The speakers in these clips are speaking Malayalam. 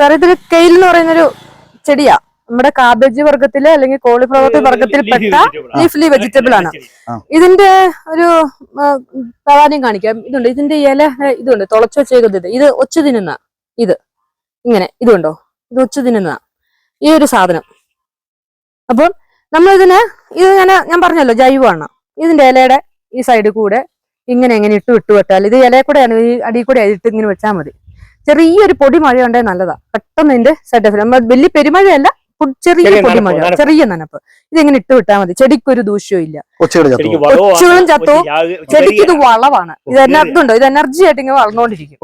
സാർ ഇതിൽ കെയിൽ എന്ന് പറയുന്നൊരു ചെടിയാ. നമ്മുടെ കാബേജ് വർഗത്തിൽ അല്ലെങ്കിൽ കോളിഫ്ലവർ വർഗത്തിൽ പെട്ട ലീഫ്ലി വെജിറ്റബിൾ ആണ്. ഇതിന്റെ ഒരു പ്രാധാന്യം കാണിക്കാം. ഇതുണ്ട്. ഇതിന്റെ ഇല ഇതുണ്ട്. തുളച്ചു വെച്ചേക്കുന്നത് ഇത്. ഇത് ഒച്ച തിന്നുന്ന ഇത്. ഇങ്ങനെ ഇതുണ്ടോ? ഇത് ഒച്ച തിന്നുന്ന ഈ ഒരു സാധനം. അപ്പം നമ്മൾ ഇതിന് ഇത് ഞാൻ ഞാൻ പറഞ്ഞല്ലോ ജൈവമാണ്. ഇതിന്റെ ഇലയുടെ ഈ സൈഡിൽ കൂടെ ഇങ്ങനെ എങ്ങനെ ഇട്ട് വിട്ടു വെട്ടാൽ ഇത് ഇലയിൽ കൂടെയാണ്. ഈ അടിയിൽ കൂടെ ഇട്ട് ഇങ്ങനെ വെച്ചാൽ മതി. ചെറിയൊരു പൊടി മഴ ഉണ്ടെങ്കിൽ നല്ലതാ. പെട്ടെന്ന് ഇതിന്റെ സെറ്റ് എഫക്ട് നമ്മൾ വലിയ പെരുമഴയല്ല ചെറിയ പൊടി നനപ്പ്, മഴ നനപ്പ്. ചെറിയ നനപ്പ്. ഇതെങ്ങനെ ഇട്ട് വിട്ടാൽ മതി. ചെടിക്കൊരു ദൂഷ്യവും ഇല്ല. ചത്തു? കൊച്ചുകളും. ചത്തു. ചെടിക്ക് ഇത് വളവാണ്. ഇത് എനർജുണ്ടോ ഇതുണ്ടോ ഇത് എനർജി ആയിട്ട് ഇങ്ങനെ വളർന്നുകൊണ്ടിരിക്കും.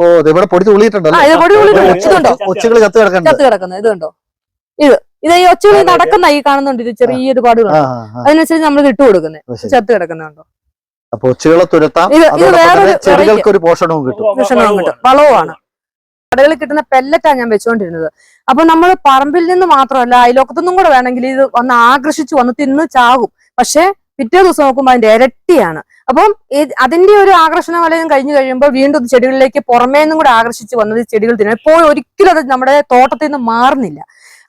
ഇതുണ്ടോ? ചത്തു കിടക്കുന്നത് ഇത് കണ്ടോ ഇത്. ഇത് ഈ അതെ. നടക്കുന്ന ഈ കാണുന്നുണ്ട്. ഇത് ചെറിയൊരു പാടുകൾ ആ. അതിനനുസരിച്ച് നമ്മൾ ഇട്ട് കൊടുക്കുന്നത്. ചത്ത് കിടക്കുന്നുണ്ടോ? അപ്പൊ ഒച്ചുകളെ തുരത്താം. ഇത് വേറൊരു ചെടികൾക്ക് ഒരു പോഷണവും കിട്ടും. വിഷമവും കിട്ടും. വളവുമാണ്. കടകളിൽ കിട്ടുന്ന പെല്ലറ്റാണ് ഞാൻ വെച്ചുകൊണ്ടിരുന്നത് അപ്പൊ നമ്മൾ പറമ്പിൽ നിന്ന് മാത്രമല്ല അയലോക്കത്തൊന്നും കൂടെ വേണമെങ്കിൽ ഇത് വന്ന് ആകർഷിച്ച് വന്ന് തിന്ന് ചാകും. പക്ഷെ പിറ്റേ ദിവസം നോക്കുമ്പോൾ അതിന്റെ ഇരട്ടിയാണ്. അപ്പം അതിന്റെ ഒരു ആകർഷണ വലയം കഴിഞ്ഞു കഴിയുമ്പോൾ വീണ്ടും ചെടികളിലേക്ക് പുറമേ നിന്നും കൂടെ ആകർഷിച്ച് വന്നത് ചെടികൾ തിന്നും ഇപ്പോൾ ഒരിക്കലും അത് നമ്മുടെ തോട്ടത്തിൽ നിന്ന് മാറുന്നില്ല.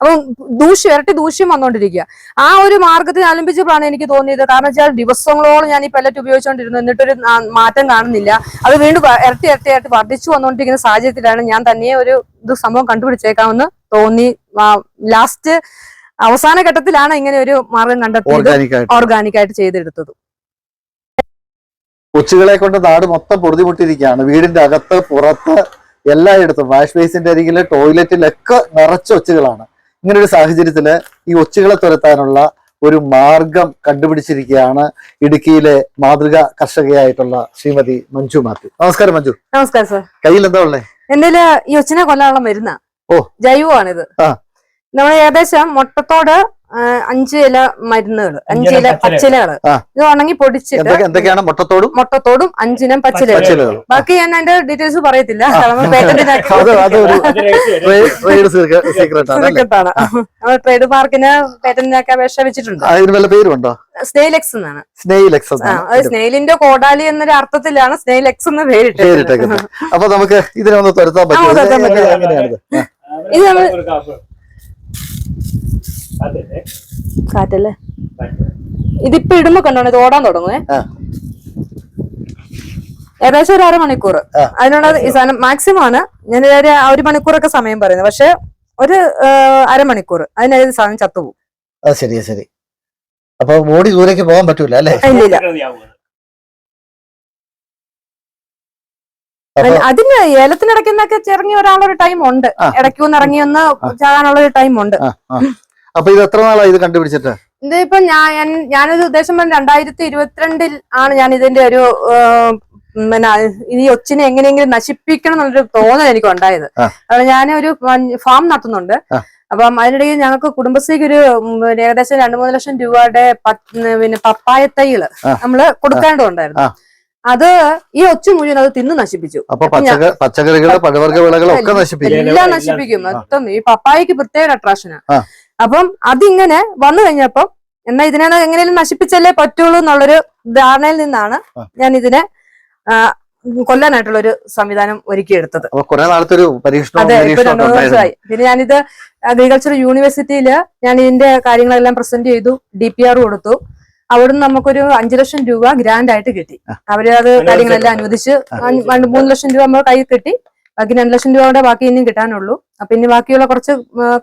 അപ്പം ദൂഷ്യം ഇരട്ടി ദൂഷ്യം വന്നുകൊണ്ടിരിക്കുക ആ ഒരു മാർഗത്തിൽ ആലംബിച്ചപ്പോഴാണ് എനിക്ക് തോന്നിയത്. കാരണം വെച്ചാൽ ദിവസങ്ങളോളം ഞാൻ ഈ പെല്ലറ്റ് ഉപയോഗിച്ചുകൊണ്ടിരുന്നു എന്നിട്ടൊരു മാറ്റം കാണുന്നില്ല. അത് വീണ്ടും ഇരട്ടി ഇരട്ടി ഇരട്ടി വർദ്ധിച്ചു വന്നുകൊണ്ടിരിക്കുന്ന സാഹചര്യത്തിലാണ് ഞാൻ തന്നെ ഒരു ഇത് സംഭവം കണ്ടുപിടിച്ചേക്കാമെന്ന് തോന്നി. ലാസ്റ്റ് അവസാന ഘട്ടത്തിലാണ് ഇങ്ങനെ ഒരു മാർഗം കണ്ടെത്തിയത്. ഓർഗാനിക് ആയിട്ട്. ഓർഗാനിക് ആയിട്ട് ചെയ്തെടുത്തത്. കൊച്ചുകളെ കൊണ്ട് നാട് മൊത്തം പൊറുതിമുട്ടിയിരിക്കുകയാണ്. വീടിന്റെ അകത്ത് പുറത്ത് എല്ലായിടത്തും. വാഷ് ബേസിന്റെ അരികിലെ ടോയ്ലറ്റിലൊക്കെ നിറച്ച ഒച്ചുകളാണ് ഇങ്ങനെ ഒരു സാഹചര്യത്തിൽ ഈ ഒച്ചുകളെ തുരത്താനുള്ള ഒരു മാർഗം കണ്ടുപിടിച്ചിരിക്കുകയാണ് ഇടുക്കിയിലെ മാതൃക കർഷകയായിട്ടുള്ള ശ്രീമതി മഞ്ജു മാത്യു. നമസ്കാരം മഞ്ജു. നമസ്കാരം സർ. കയ്യിൽ എന്താ ഉള്ളേ? എന്റെ ഈ ഒച്ചിനെ കൊല്ലാനുള്ള മരുന്ന? ഓ. ജൈവമാണിത്. ആ. നമ്മൾ ഏകദേശം മുട്ടത്തോട് അഞ്ച് ഇല മരുന്നുകൾ അഞ്ച് ഇല പച്ചിലകൾ. ഇത് ഉണങ്ങി പൊടിച്ചിട്ട് എന്തൊക്കെ എന്തൊക്കെയാണ് മുട്ടത്തോടും? മുട്ടത്തോടും അഞ്ചിനം പച്ചിലകളും. ബാക്കി ഞാൻ അതിന്റെ ഡീറ്റെയിൽസ് പറയത്തില്ല. ട്രേഡ് നമ്മൾ മാർക്കിന് പേറ്റന്റിനൊക്കെ അപേക്ഷ വെച്ചിട്ടുണ്ട് പേരുണ്ടോ സ്നെയിലെക്സ് എന്നാണ്. സ്നെയിൽ എക്സ് ആ, അത് സ്നെയിലിന്റെ കോടാലി എന്നൊരു അർത്ഥത്തിലാണ് സ്നെയിലെക്സ് എന്ന് പേരിട്ടത്. പേരിട്ടേക്കുന്നത്. അപ്പൊ നമുക്ക് ഇതിനെ ഒന്ന് തുരത്താൻ പറ്റും. ഇത് നമ്മൾ ഒരു കാപ്പ്. അതെ, അതെ. കാറ്റല്ലേ? ഇതിപ്പോ ഇടുമ്പോ കണ്ടോണേ? ഇത് ഓടാൻ തുടങ്ങുവേ. ഏകദേശം ഒരു അരമണിക്കൂർ അതിനുള്ള ഈ സാധനം മാക്സിമം ആണ്. ഞാൻ ഒരു ഒരു മണിക്കൂറൊക്കെ സമയം പറയുന്നത് പക്ഷെ ഒരു അരമണിക്കൂർ അതിനകത്ത് സാധനം ചത്തുപോകും. അത് ശരിയാ ശരി. അപ്പൊ ഓടി ദൂരേക്ക് പോകാൻ പറ്റൂല അല്ലേ? അതിന് ഏലത്തിനിടയ്ക്കുന്നൊക്കെ ചെറിയ ഒരാളൊരു ടൈം ഉണ്ട് ഇടയ്ക്കൂന്ന് ഇറങ്ങി ഒന്ന് ചാകാനുള്ള ഒരു ടൈം ഉണ്ട്. അപ്പൊ ഇത് എത്ര നാളായി ഇത് കണ്ടുപിടിച്ചിട്ട്? ഇതിപ്പോ ഞാൻ ഞാനൊരു ഉദ്ദേശം പറഞ്ഞ രണ്ടായിരത്തി ഇരുപത്തിരണ്ടിൽ ആണ് ഞാൻ ഇതിന്റെ ഒരു പിന്നെ ഈ ഒച്ചിനെ എങ്ങനെയെങ്കിലും നശിപ്പിക്കണം എന്നുള്ളൊരു തോന്നൽ എനിക്ക് ഉണ്ടായത് ഞാൻ ഒരു ഫാം നടത്തുന്നുണ്ട്. അപ്പം അതിനിടയിൽ ഞങ്ങൾക്ക് കുടുംബശ്രീക്ക് ഒരു ഏകദേശം രണ്ടു മൂന്ന് ലക്ഷം രൂപയുടെ പിന്നെ പപ്പായ തൈകൾ. നമ്മൾ കൊടുക്കേണ്ടതുണ്ടായിരുന്നു. അത് ഈ ഒച്ചു മുഴുവൻ അത് തിന്ന് നശിപ്പിച്ചു. പച്ചക്കറികൾ പഴവർഗ വിളകൾ ഒക്കെ നശിപ്പിക്കും എല്ലാം നശിപ്പിക്കും. മൊത്തം ഈ പപ്പായക്ക് പ്രത്യേക അട്രാക്ഷനാണ്. അപ്പം അതിങ്ങനെ വന്നു കഴിഞ്ഞപ്പം എന്നാ ഇതിനെ എങ്ങനെയും നശിപ്പിച്ചല്ലേ പറ്റുള്ളൂ എന്നുള്ളൊരു ധാരണയിൽ നിന്നാണ് ഞാൻ ഇതിനെ കൊല്ലാനായിട്ടുള്ള ഒരു സംവിധാനം ഒരുക്കിയെടുത്തത്. അപ്പൊ കുറെ നാളത്തെ ഒരു പരീക്ഷണവും അതെ ഇപ്പൊ രണ്ടു ദിവസമായി. പിന്നെ ഞാനിത് അഗ്രികൾച്ചർ യൂണിവേഴ്സിറ്റിയിൽ ഞാൻ ഇതിന്റെ കാര്യങ്ങളെല്ലാം പ്രസന്റ് ചെയ്തു ഡി പി ആർ കൊടുത്തു. അവിടുന്ന് നമുക്കൊരു അഞ്ചു ലക്ഷം രൂപ ഗ്രാൻഡ് ആയിട്ട് കിട്ടി അവർ അത് കാര്യങ്ങളെല്ലാം അനുവദിച്ച് മൂന്ന് ലക്ഷം രൂപ നമ്മൾ കയ്യിൽ കിട്ടി. ബാക്കി രണ്ട് ലക്ഷം രൂപയുടെ ബാക്കി ഇനിയും കിട്ടാനുള്ളൂ. അപ്പൊ ഇനി ബാക്കിയുള്ള കുറച്ച്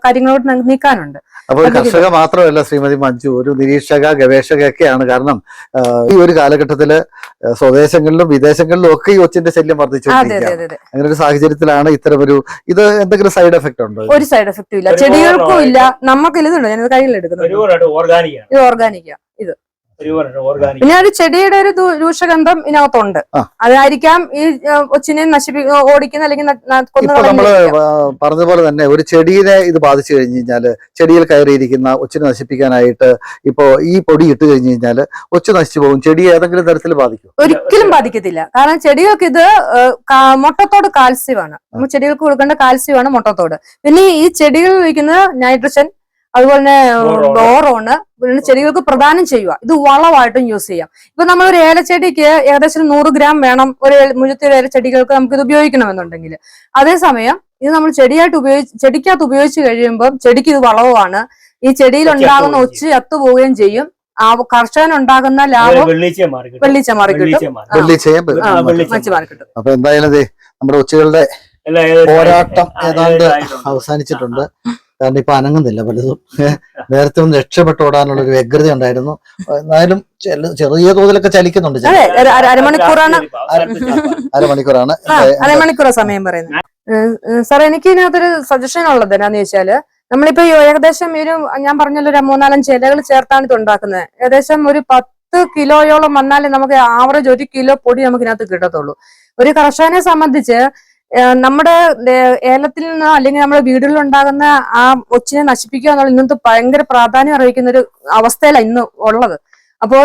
കാര്യങ്ങളോട് നീക്കാനുണ്ട്. അപ്പൊ കർഷക മാത്രമല്ല ശ്രീമതി മഞ്ജു ഒരു നിരീക്ഷക ഗവേഷകയൊക്കെയാണ്. കാരണം ഈ ഒരു കാലഘട്ടത്തിൽ സ്വദേശങ്ങളിലും വിദേശങ്ങളിലും ഒക്കെ ഈ ഒച്ചിന്റെ ശല്യം വർദ്ധിച്ചു അതെ അതെ അതെ അങ്ങനെ ഒരു സാഹചര്യത്തിലാണ് ഇത്തരം ഒരു ഇത് എന്തെങ്കിലും സൈഡ് എഫക്ട് ഉണ്ടോ ഒരു സൈഡ് എഫക്ട് ഇല്ല. ചെടികൾക്കും. ഇല്ല. നമുക്ക് ഇതുണ്ടോ ഞാനത് കയ്യിൽ എടുക്കുന്നത്. ഇത് ഇത്. പിന്നെ ഒരു ചെടിയുടെ ഒരു രൂക്ഷഗന്ധം ഇതിനകത്തുണ്ട്. അതായിരിക്കാം ഈ ഒച്ചിനെ നശിപ്പി ഓടിക്കുന്ന അല്ലെങ്കിൽ നമ്മൾ പറഞ്ഞതുപോലെ തന്നെ ഒരു ചെടിയെ ഇത് ബാധിച്ചു കഴിഞ്ഞു കഴിഞ്ഞാൽ ചെടിയിൽ കയറിയിരിക്കുന്ന ഒച്ചിനെ നശിപ്പിക്കാനായിട്ട് ഇപ്പോ ഈ പൊടി ഇട്ട് കഴിഞ്ഞു കഴിഞ്ഞാൽ ഒച്ച നശിച്ചു പോകും. ചെടി ഏതെങ്കിലും തരത്തിൽ ബാധിക്കും? ഒരിക്കലും ബാധിക്കത്തില്ല. കാരണം ചെടികൾക്ക് ഇത് മുട്ടത്തോട് കാൽസ്യമാണ്. ചെടികൾക്ക് കൊടുക്കേണ്ട കാൽസ്യമാണ് മുട്ടത്തോട്. പിന്നെ ഈ ചെടികൾ ഉപയോഗിക്കുന്ന നൈട്രജൻ അതുപോലെ തന്നെ ഡോറോണ് പിന്നെ ചെടികൾക്ക് പ്രദാനം ചെയ്യുക. ഇത് വളമായിട്ടും യൂസ് ചെയ്യാം. ഇപ്പൊ നമ്മൾ ഒരു ഏലച്ചെടിക്ക് ഏകദേശം നൂറ് ഗ്രാം വേണം. ഒരു മുഴുത്തി ഏലച്ചെടികൾക്ക് നമുക്ക് ഇത് ഉപയോഗിക്കണമെന്നുണ്ടെങ്കിൽ. അതേസമയം ഇത് നമ്മൾ ചെടിയായിട്ട് ഉപയോഗിച്ച് ചെടിക്കകത്ത് ഉപയോഗിച്ച് കഴിയുമ്പോൾ ചെടിക്ക് ഇത് വളവുമാണ്. ഈ ചെടിയിൽ ഉണ്ടാകുന്ന ഒച്ച എത്തുപോവുകയും ചെയ്യും. ആ കർഷകൻ ഉണ്ടാകുന്ന ലാഭം വെള്ളിച്ച മാറി കിട്ടും. അപ്പൊ എന്തായാലും ദേ നമ്മുടെ ഒച്ചുകളുടെ എല്ലാം ഏകദേശം പോരാട്ടം ഏതാണ്ട് അവസാനിച്ചിട്ടുണ്ട്. കാരണം ഇപ്പൊ അനങ്ങുന്നില്ല പലതും. നേരത്തെ ഒന്ന് രക്ഷപ്പെട്ടു ഓടാനുള്ള ഒരു വ്യഗ്രത ഉണ്ടായിരുന്നു. എന്നാലും ചെറിയ തോതിലൊക്കെ ചലിക്കുന്നുണ്ട് അരമണിക്കൂറാണ്. അരമണിക്കൂറാണ്. അരമണിക്കൂർ സമയം പറയുന്നത്. സാർ എനിക്ക് ഇതിനകത്തൊരു സജഷൻ ഉള്ളത് എന്നാന്ന് ചോദിച്ചാൽ നമ്മളിപ്പോ ഏകദേശം ഒരു ഞാൻ പറഞ്ഞല്ലോ ഒരു മൂന്നാലഞ്ച് ഇലകൾ ചേർത്താണ് ഇത് ഉണ്ടാക്കുന്നത്. ഏകദേശം ഒരു പത്ത് കിലോയോളം വന്നാലേ നമുക്ക് ആവറേജ് ഒരു കിലോ പൊടി നമുക്ക് ഇതിനകത്ത് കിട്ടത്തുള്ളൂ. ഒരു കർഷകനെ സംബന്ധിച്ച് നമ്മുടെ ഏലത്തിൽ നിന്ന് അല്ലെങ്കിൽ നമ്മുടെ വീടുകളിൽ ഉണ്ടാകുന്ന ആ ഒച്ചിനെ നശിപ്പിക്കുക എന്നുള്ള ഇന്നത്തെ ഭയങ്കര പ്രാധാന്യം അറിയിക്കുന്ന ഒരു അവസ്ഥയിലാണ് ഇന്ന് ഉള്ളത്. അപ്പോൾ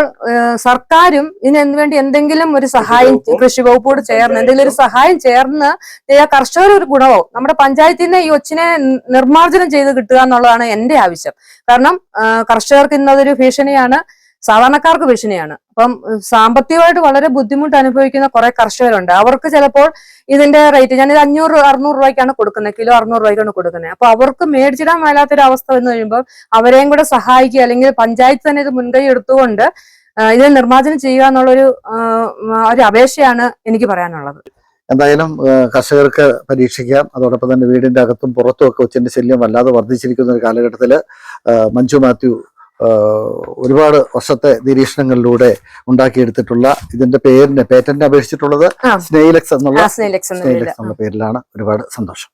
സർക്കാരും ഇതിന് വേണ്ടി എന്തെങ്കിലും ഒരു സഹായം കൃഷി വകുപ്പോട് ചേർന്ന് എന്തെങ്കിലും ഒരു സഹായം ചേർന്ന് കർഷകർ ഒരു ഗുണവും നമ്മുടെ പഞ്ചായത്തിൽ നിന്ന് ഈ ഒച്ചിനെ നിർമ്മാർജനം ചെയ്ത് കിട്ടുക എന്നുള്ളതാണ് എന്റെ ആവശ്യം. കാരണം കർഷകർക്ക് ഇന്നതൊരു ഭീഷണിയാണ്. സാധാരണക്കാർക്ക് ഭീഷണിയാണ്. അപ്പം സാമ്പത്തികമായിട്ട് വളരെ ബുദ്ധിമുട്ട് അനുഭവിക്കുന്ന കുറെ കർഷകരുണ്ട്. അവർക്ക് ചിലപ്പോൾ ഇതിന്റെ റേറ്റ് ഞാനിത് അഞ്ഞൂറ് അറുന്നൂറ് രൂപയ്ക്കാണ് കൊടുക്കുന്നത്. കിലോ അറുന്നൂറ് രൂപയ്ക്കാണ് കൊടുക്കുന്നത്. അപ്പൊ അവർക്ക് മേടിച്ചിടാൻ മേലാത്തൊരു അവസ്ഥ വന്നു കഴിയുമ്പോൾ അവരെയും കൂടെ സഹായിക്കുക അല്ലെങ്കിൽ പഞ്ചായത്ത് തന്നെ ഇത് മുൻകൈ എടുത്തുകൊണ്ട് ഇത് നിർമ്മാർജനം ചെയ്യുക എന്നുള്ളൊരു ഒരു അപേക്ഷയാണ് എനിക്ക് പറയാനുള്ളത്. എന്തായാലും കർഷകർക്ക് പരീക്ഷിക്കാം. അതോടൊപ്പം തന്നെ വീടിന്റെ അകത്തും പുറത്തും ഒക്കെ ഉച്ചന്റെ ശല്യം വല്ലാതെ വർദ്ധിച്ചിരിക്കുന്ന ഒരു കാലഘട്ടത്തിൽ മഞ്ജു മാത്യു ഒരുപാട് വർഷത്തെ നിരീക്ഷണങ്ങളിലൂടെ ഉണ്ടാക്കിയെടുത്തിട്ടുള്ള ഇതിന്റെ പേരിന് പേറ്റന്റ് അപേക്ഷിച്ചിട്ടുള്ളത് സ്നേഹിലക്സ് സ്നെയിലെക്സ് എന്നുള്ള സ്നേഹിലക്സ് സ്നെയിലെക്സ് എന്നുള്ള പേരിലാണ് ഒരുപാട് സന്തോഷം.